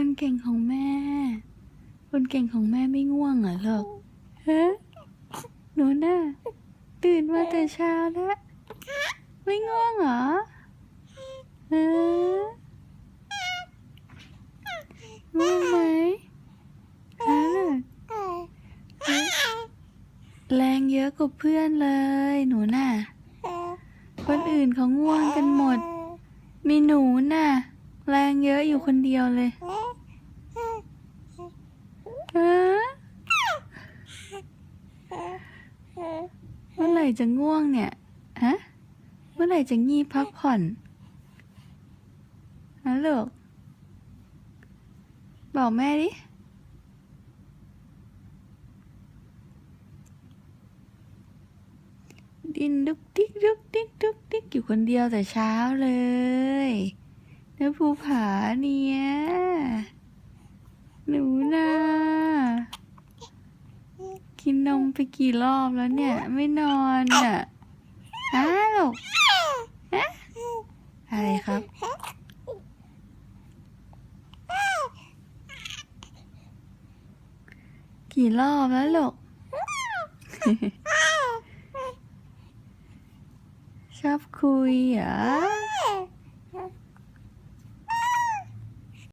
คนเก่งของแม่ คนเก่งของแม่ไม่ง่วงเหรอลูกฮะหนูน่ะตื่นมาแต่เช้าแล้ว ไม่ง่วงเหรอฮะง่วงไหมฮะแรงเยอะกว่าเพื่อนเลย หนูน่ะ คนอื่นเขาง่วงกันหมด มีหนูน่ะ แรงเยอะอยู่คนเดียวเลยฮะเมื่อไห ร่จะง่วงเนี่ย ฮะ เมื่อไหร่จะงีบพักผ่อนฮะลูก บอกแม่ดิ ดินดุกดิกดุกดิกดุกดิกอยู่คนเดียวแต่เช้าเลยนื้อภูผาเนี่ย หนูนา กินนมไปกี่รอบแล้วเนี่ย ไม่นอนอะฮะลูกฮะอะไรครับ กี่รอบแล้วลูกชอบคุยเหรอ